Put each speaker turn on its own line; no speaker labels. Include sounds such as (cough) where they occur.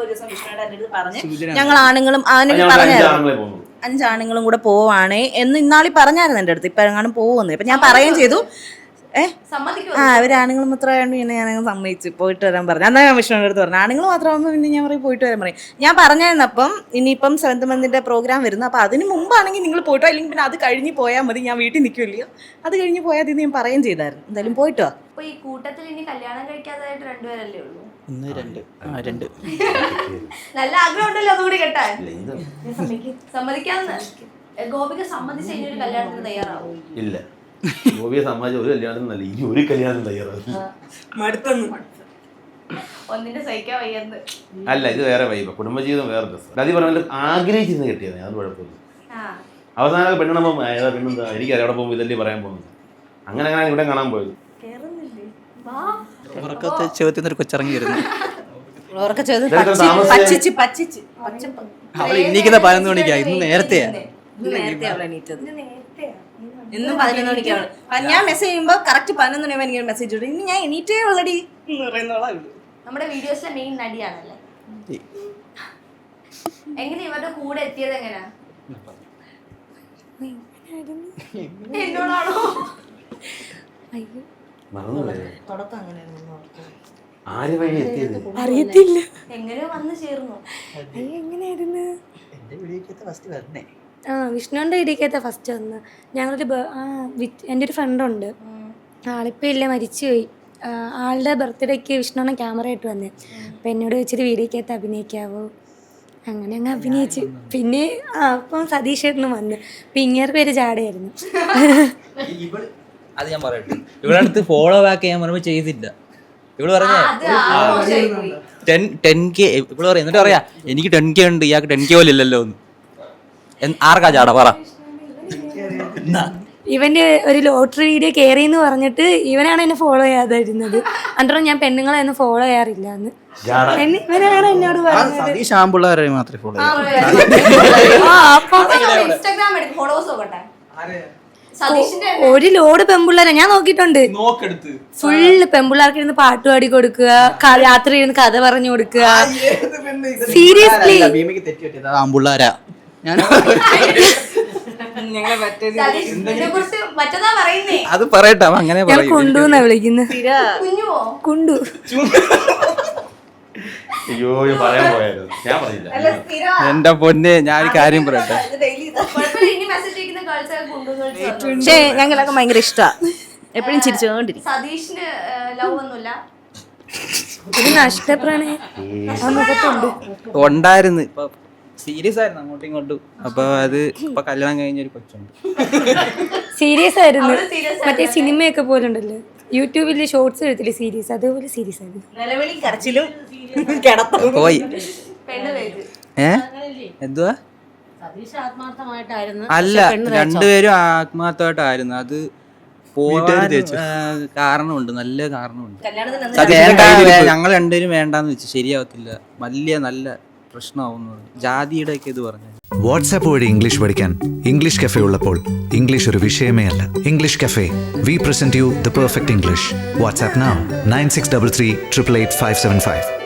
ഒരു ദിവസം വിഷ്ണുവിടെ എന്റെ അടുത്ത് പറഞ്ഞ്
സൂചന.
ഞങ്ങൾ ആണുങ്ങളും
ആണുങ്ങൾ പറഞ്ഞു
പറഞ്ഞായിരുന്നു. അഞ്ചാണുങ്ങളും കൂടെ പോവാണേ എന്ന് ഇന്നാളി പറഞ്ഞായിരുന്നു എന്റെ അടുത്ത്. ഇപ്പൊ എങ്ങാനും പോകുന്നു ഇപ്പൊ ഞാൻ പറയുകയും ചെയ്തു. ആ അവരാണുങ്ങൾ മാത്രമായതുകൊണ്ട് പിന്നെ ഞാൻ അങ്ങ് സമ്മതിച്ചു. പോയിട്ട് വരാൻ പറഞ്ഞു. അന്നാ ഞാൻ വിഷ്ണുവിന്റെ അടുത്ത് പറഞ്ഞു. ആണുങ്ങൾ മാത്രമാകുമ്പോൾ പിന്നെ ഞാൻ പറയും പോയിട്ട് വരാൻ പറയും. ഞാൻ പറഞ്ഞായിരുന്നു അപ്പം ഇനിയിപ്പം സെവൻത് മന്തിന്റെ പ്രോഗ്രാം വരുന്നു. അപ്പോൾ അതിന് മുമ്പാണെങ്കിൽ നിങ്ങൾ പോയിട്ടോ? അല്ലെങ്കിൽ പിന്നെ അത് കഴിഞ്ഞ് പോയാൽ മതി. ഞാൻ വീട്ടിൽ നിൽക്കില്ലയോ അത് കഴിഞ്ഞ് പോയാൽ മതി ഞാൻ പറയുകയും ചെയ്തായിരുന്നു. എന്തായാലും പോയിട്ടോ
അപ്പൊ ഈ കൂട്ടത്തിൽ ഇനി കല്യാണം കഴിക്കാതായിട്ട് രണ്ടുപേരല്ലേ ഉള്ളൂ?
ഒന്ന് രണ്ട്. ആ രണ്ട്. (laughs)
നല്ല ആഗ്രഹം ഉണ്ടല്ലോ അതുകൂടി
കേട്ടാ
സമ്മതിക്കാന്ന് ഗോപിക സമ്മതിച്ച് ഒരു കല്യാണത്തിന് തയ്യാറാവും?
ഇല്ല. ഗോപിയെ സമ്മാനിച്ച ഒരു കല്യാണത്തിന് നല്ല ഇനി ഒരു കല്യാണം തയ്യാറാകും
ഒന്നിന്റെ സഹിക്കാൻ വയ്യെന്ന്.
അല്ല ഇത് വേറെ വൈബ കുടുംബജീവിതം വേറെ രസം അതി പറഞ്ഞാൽ ആഗ്രഹിച്ചിരുന്ന് കിട്ടിയത്. അത് കുഴപ്പമില്ല അവസാന പെണ്ണുമ്പോൾ ഏതാ പെണ്ണെന്താ എനിക്കറിയാം അവിടെ പോകുമ്പോൾ ഇതല്ലേ പറയാൻ പോകുന്നത്. അങ്ങനെ അങ്ങനെ ഇവിടെ കാണാൻ പോയത്.
കേറുന്നില്ലേ? വാ.
ഉറക്കത്തെ നിന്ന് ഒരു കൊച്ചിറങ്ങി വരുന്നു
ഉറക്കെ ചെയ്ത്
ഇതൊക്കെ
പച്ചി-
താമസിയായി-
പച്ചിച്ച് പച്ചിച്ച്. പച്ചപ്പ്
അവൾ ഇന്നിക്കുന്ന പതിനൊന്ന് മണിക്കാ. ഇന്ന് നേരത്തെയാ.
ഇന്ന് നേരത്തെ അവൾ എണീറ്റത്
ഇത് നേരത്തെയാ
ഇന്നും പതിനൊന്ന് മണിക്കാണ് ഞാൻ മെസ്സേജ് ചെയ്യുമ്പോൾ കറക്റ്റ് പതിനൊന്ന് മണി എനിക്ക് മെസ്സേജ് ഇടും. ഇനി ഞാൻ എണീറ്റേ ഉള്ളടി.
നമ്മുടെ വീഡിയോസിലെ മെയിൻ നടിയാണല്ലേ? എങ്ങനെ ഇവരുടെ കൂടെ എത്തിയത് എങ്ങനെയാ എന്നോടാണോ?
മറന്നുപോയോ?
തുടക്കം അങ്ങനെയായിരുന്നു
ആര് വഴി എത്തിയത്?
അറിയത്തില്ല.
എങ്ങനെയോ വന്നു ചേർന്നു?
എങ്ങനെയായിരുന്നു?
എന്റെ വീഡിയോക്കകത്ത് ഫസ്റ്റ് വരണേ
ആ വിഷ്ണുവിന്റെ ഇടിക്കത്തെ ഫസ്റ്റ് വന്ന്. ഞങ്ങളൊരു എന്റെ ഒരു ഫ്രണ്ടുണ്ട് ആളിപ്പോൾ ഇല്ല മരിച്ചുപോയി പോയി. ആളുടെ ബർത്ത്ഡേക്ക് വിഷ്ണുവിനെ ക്യാമറ ആയിട്ട് വന്നേ. അപ്പം എന്നോട് ചോദിച്ചിട്ട് വീഡിയോക്കകത്ത് അഭിനയിക്കാവോ? അങ്ങനെ അങ്ങ് അഭിനയിച്ചു. പിന്നെ ആ അപ്പം സതീഷ് ഏട്ടനും വന്ന്. ഇങ്ങേറെ പേര്
ചാടയായിരുന്നു അത് ഞാൻ പറയട്ടെ. ഇവിടെ അടുത്ത് ഫോളോ ബാക്ക് ചെയ്യാൻ പറയുമ്പോൾ ചെയ്തില്ല. ഇവൾ പറഞ്ഞേ ടെൻ ടെൻ കെ ഇവൾ പറയാം എന്നിട്ട് പറയാ എനിക്ക് ടെൻ കെ ഉണ്ട് ഇയാൾക്ക് ടെൻ കെ പോലെ ഇല്ലല്ലോ എന്ന് ആർക്കാ ചാട? പറ.
ഇവന്റെ ഒരു ലോട്ടറി വീഡിയോ കയറി എന്ന് പറഞ്ഞിട്ട് ഇവനാണ് എന്നെ ഫോളോ ചെയ്യാതിരുന്നത്. എന്നിട്ട് ഞാൻ പെണ്ണുങ്ങളെ ഒന്നും ഫോളോ ചെയ്യാറില്ല എന്ന് ഇവനാണ് എന്നോട് പറഞ്ഞത്.
മാത്രമേ ഫോളോ ചെയ്യൂ
ആ അപ്പം
ഇൻസ്റ്റാഗ്രാം എടുക്കും. ഫോളോവേഴ്സ് നോക്കട്ടെ. സതീഷിന്റെ
ഒരു ലോഡ് പെമ്പിള്ളേരെ ഞാൻ നോക്കിയിട്ടുണ്ട്.
നോക്കെടുത്ത്.
ഫുള്ള് പെമ്പിള്ളേർക്ക് ഇരുന്ന് പാട്ട് പാടി കൊടുക്കുക ക- രാത്രി ഇരുന്ന് കഥ പറഞ്ഞു കൊടുക്കുക. സീരിയസ്ലി
ഭീമയ്ക്ക് തെറ്റി പറ്റിയത് അത് ആമ്പിള്ളേരാ. ഞാൻ
ഞങ്ങളെ പറ്റേ
ഇതിനെ കുറിച്ച് മറ്റന്നാ പറയുന്നേ.
അത് പറയട്ടെ അങ്ങനെ
കുണ്ടുന്നാ വിളിക്കുന്നത് കുണ്ടു.
അയ്യോ പറയാൻ പോയായിരുന്നു. ഞാൻ പറഞ്ഞില്ല.
എന്റെ പൊന്നെ ഞാൻ ഒരു കാര്യം പറയട്ടെ.
പക്ഷേ ഞങ്ങളൊക്കെ ഭയങ്കര ഇഷ്ടാ. എപ്പോഴും ചിരിച്ചുകൊണ്ടിരിക്കും
സതീഷിന് ലവ് ഒന്നുമില്ല.
ഉണ്ടായിരുന്നു. ഇപ്പൊ സീരിയസ് ആയിരുന്നു അങ്ങോട്ടും ഇങ്ങോട്ടും. അപ്പൊ അത് ഇപ്പൊ കല്യാണം കഴിഞ്ഞ ഒരു കൊച്ചുണ്ട്.
സീരിയസ് ആയിരുന്നു. മറ്റേ സിനിമയൊക്കെ പോലെ ഉണ്ടല്ലോ. യൂട്യൂബിൽ ഷോർട്സ് എടുത്തില്ലേ സീരീസ് അതേപോലെ സീരീസ് ആയിരുന്നു.
നിലവിളി കരച്ചിലും കിടത്തും
പോയി. ഏ? എന്തുവാ? അല്ല രണ്ടുപേരും ആത്മാർത്ഥമായിട്ടായിരുന്നു. അത് പോവാൻ കാരണമുണ്ട്. നല്ല കാരണമുണ്ട്. വേണ്ട ഞങ്ങൾ രണ്ടുപേരും വേണ്ടാന്ന് വെച്ചു. ശരിയാവത്തില്ല. വലിയ നല്ല പ്രശ്നമാവുന്നു ജാതിയുടെ ഒക്കെ ഇത് പറഞ്ഞു.
വാട്സാപ്പ് വഴി ഇംഗ്ലീഷ് പഠിക്കാൻ ഇംഗ്ലീഷ് കഫേ ഉള്ളപ്പോൾ ഇംഗ്ലീഷ് ഒരു വിഷയമേ അല്ല. English cafe. We present you the perfect English WhatsApp nine six double three triple eight five seven five